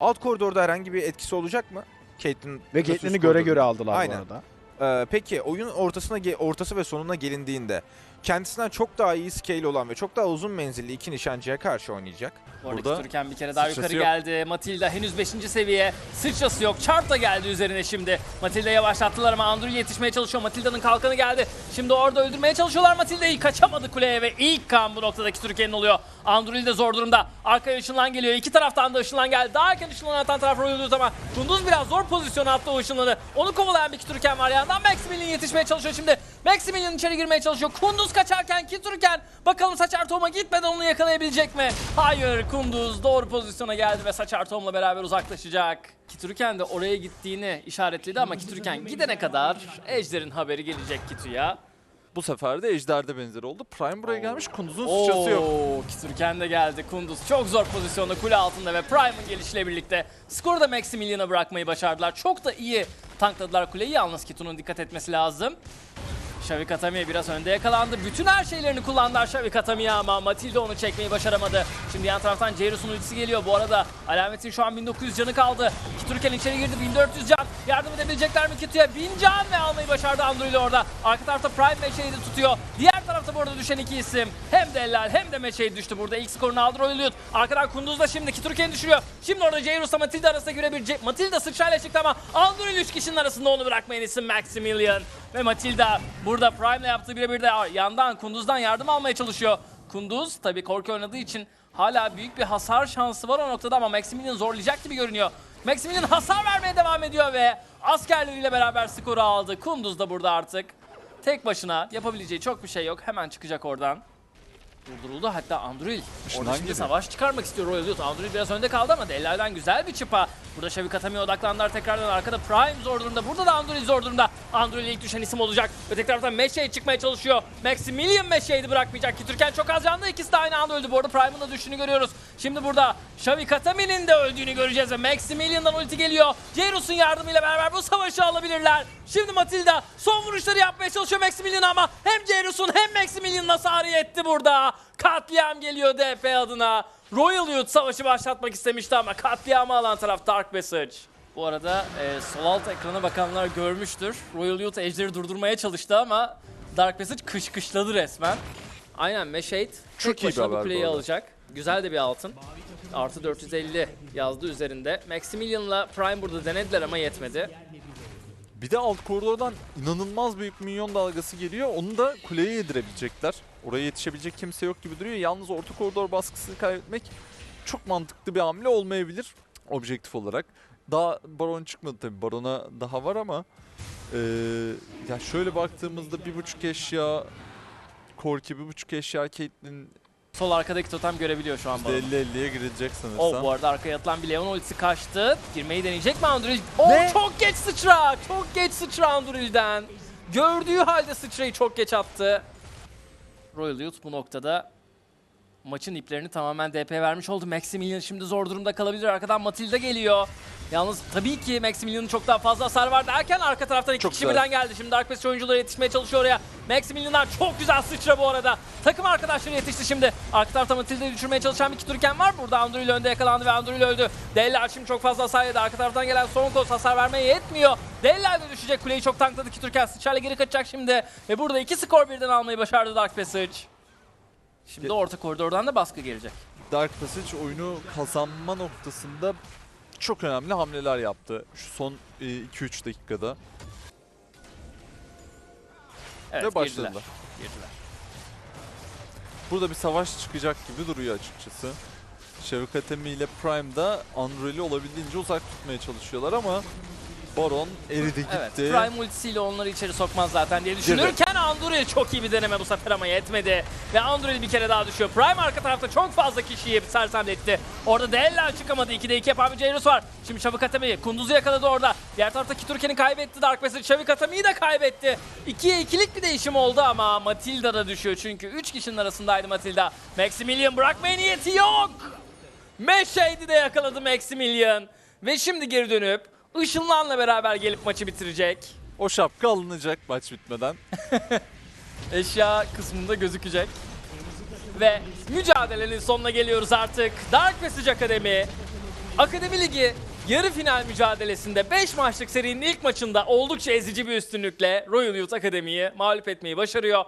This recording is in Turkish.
Alt koridorda herhangi bir etkisi olacak mı? Caitlyn Ve Caitlyn'i göre göre aldılar Aynen. bu arada. Ee, peki oyunun ortasına ortası ve sonuna gelindiğinde kendisinden çok daha iyi scale olan ve çok daha uzun menzilli iki nişancıya karşı oynayacak. Oradaki Burada Türken bir kere daha yukarı yok. geldi. Matilda henüz 5. seviye. Sıçrası yok. Çarp da geldi üzerine şimdi. Matilda yavaşlattılar ama Andrew yetişmeye çalışıyor. Matilda'nın kalkanı geldi. Şimdi orada öldürmeye çalışıyorlar Matilda'yı. Kaçamadı kuleye ve ilk kan bu noktadaki Türkiye'nin oluyor. Andrew de zor durumda. Arkaya ışınlan geliyor. İki taraftan da ışınlan geldi. Daha erken ışınlan atan taraf Royal ama Kunduz biraz zor pozisyona attı o ışınlanı. Onu kovalayan bir Türken var yandan. Maximilian yetişmeye çalışıyor şimdi. Maximilian içeri girmeye çalışıyor. Kunduz kaçarken Kiturken bakalım Saçar Tom'a gitmeden onu yakalayabilecek mi? Hayır Kunduz doğru pozisyona geldi ve Saçar Tom'la beraber uzaklaşacak. Kiturken de oraya gittiğini işaretledi ama Kiturken gidene kadar Ejder'in haberi gelecek Kitu'ya. bu sefer de Ejder'de benzeri oldu. Prime buraya gelmiş. Kunduz'un sıçrası yok. Oo, Kiturken de geldi. Kunduz çok zor pozisyonda kule altında ve Prime'ın gelişiyle birlikte skoru da Maximilian'a bırakmayı başardılar. Çok da iyi tankladılar kuleyi. Yalnız Kitu'nun dikkat etmesi lazım. Shavik Atami'ye biraz önde yakalandı. Bütün her şeylerini kullandılar Shavik Atami'ye ama Matilda onu çekmeyi başaramadı. Şimdi yan taraftan Jairus'un ultisi geliyor. Bu arada Alamet'in şu an 1900 canı kaldı. Kiturken içeri girdi 1400 can. Yardım edebilecekler mi Kitu'ya? 1000 can ve almayı başardı Andrew orada. Arka tarafta Prime Meşe'yi tutuyor. Diğer tarafta bu arada düşen iki isim. Hem de hem de Meşe'yi düştü burada. İlk skorunu aldı Royal. Arkadan Kunduz da şimdi Kiturken'i düşürüyor. Şimdi orada Jairus'la Matilda arasında göre bir Ce- Matilda sıçrayla çıktı ama Andrew 3 kişinin arasında onu bırakmayan isim Maximilian. Ve Matilda burada Prime'le yaptığı birebir de yandan Kunduz'dan yardım almaya çalışıyor. Kunduz tabii korku oynadığı için hala büyük bir hasar şansı var o noktada ama Maximilian zorlayacak gibi görünüyor. Maximilian hasar vermeye devam ediyor ve askerleriyle beraber skoru aldı. Kunduz da burada artık. Tek başına yapabileceği çok bir şey yok. Hemen çıkacak oradan. Durduruldu hatta Andril. Işından Orada şimdi geliyor. savaş çıkarmak istiyor Royal Youth. Andril biraz önde kaldı ama Dellal'den güzel bir çıpa. Burada Shavik Atami'ye odaklandılar tekrardan. Arkada Prime zor durumda. Burada da Andril zor durumda. Andril ilk düşen isim olacak. Öteki taraftan Meşe çıkmaya çalışıyor. Maximilian Meşe'ydi bırakmayacak ki. Türkan çok az canlı. İkisi de aynı anda öldü. Bu arada Prime'ın da düştüğünü görüyoruz. Şimdi burada Shavik Atami'nin de öldüğünü göreceğiz Maximilian'dan ulti geliyor. Jairus'un yardımıyla beraber bu savaşı alabilirler. Şimdi Matilda son vuruşları yapmaya çalışıyor Maximilian ama hem Jairus'un hem Maximilian'ın hasarı yetti burada. Katliam geliyor DP adına. Royal Youth savaşı başlatmak istemişti ama katliamı alan taraf Dark Passage. Bu arada e, sol alt ekrana bakanlar görmüştür. Royal Youth Ejder'i durdurmaya çalıştı ama Dark Passage kışkışladı resmen. Aynen Meshade Çok tek iyi bir başına bu haber bu kuleyi arada. alacak. Güzel de bir altın. Artı 450 yazdı üzerinde. Maximilian'la Prime burada denediler ama yetmedi. Bir de alt koridordan inanılmaz büyük minyon dalgası geliyor. Onu da kuleye yedirebilecekler. Oraya yetişebilecek kimse yok gibi duruyor. Yalnız orta koridor baskısını kaybetmek çok mantıklı bir hamle olmayabilir objektif olarak. Daha baron çıkmadı tabii. Barona daha var ama eee, ya şöyle baktığımızda bir buçuk eşya Korki, bir buçuk eşya Caitlyn Sol arkadaki totem görebiliyor şu an bana. 50-50'ye girecek sanırsam. Oh bu arada arkaya atılan bir Leon ultisi kaçtı. Girmeyi deneyecek mi Anduril? Oh Ne? çok geç sıçra! Çok geç sıçra Anduril'den. Gördüğü halde sıçrayı çok geç attı. Royal Youth bu noktada maçın iplerini tamamen DP vermiş oldu. Maximilian şimdi zor durumda kalabilir. Arkadan Matilda geliyor. Yalnız tabii ki Maximilian'ın çok daha fazla hasar var derken arka taraftan iki Çok kişi güzel. birden geldi. Şimdi Dark Passage oyuncuları yetişmeye çalışıyor oraya. Maximilian'dan çok güzel sıçra bu arada. Takım arkadaşları yetişti şimdi. Arka tarafta Matilda'yı düşürmeye çalışan bir Kiturken var. Burada Andrew önde yakalandı ve Andrew öldü. Dellar şimdi çok fazla hasar yedi. Arka taraftan gelen son koz hasar vermeye yetmiyor. Dellar de düşecek. Kuleyi çok tankladı Kiturken. Sıçrayla geri kaçacak şimdi. Ve burada iki skor birden almayı başardı Dark Passage. Şimdi orta koridordan da baskı gelecek. Dark Passage oyunu kazanma noktasında çok önemli hamleler yaptı. Şu son e, 2-3 dakikada. Evet, Ve başladılar. girdiler. Girdiler. Burada bir savaş çıkacak gibi duruyor açıkçası. Şevik Atemi ile Prime'da Unreal'i olabildiğince uzak tutmaya çalışıyorlar ama Baron eridi gitti. Evet, Prime ultisiyle onları içeri sokmaz zaten diye düşünürken Anduril çok iyi bir deneme bu sefer ama yetmedi. Ve Anduril bir kere daha düşüyor. Prime arka tarafta çok fazla kişiyi sersemletti. Orada Della çıkamadı. 2'de 2 yapan bir Jairus var. Şimdi Şavik Atami'yi Kunduz'u yakaladı orada. Diğer tarafta Kiturken'i kaybetti. Dark Passage Şavik Atami'yi de kaybetti. 2'ye 2'lik bir değişim oldu ama Matilda da düşüyor. Çünkü 3 kişinin arasındaydı Matilda. Maximilian bırakmaya niyeti yok. Meşeydi de yakaladı Maximilian. Ve şimdi geri dönüp Işınlan'la beraber gelip maçı bitirecek. O şapka alınacak maç bitmeden. Eşya kısmında gözükecek. Ve mücadelenin sonuna geliyoruz artık. Dark Passage Akademi Akademi Ligi yarı final mücadelesinde 5 maçlık serinin ilk maçında oldukça ezici bir üstünlükle Royal Youth Akademi'yi mağlup etmeyi başarıyor.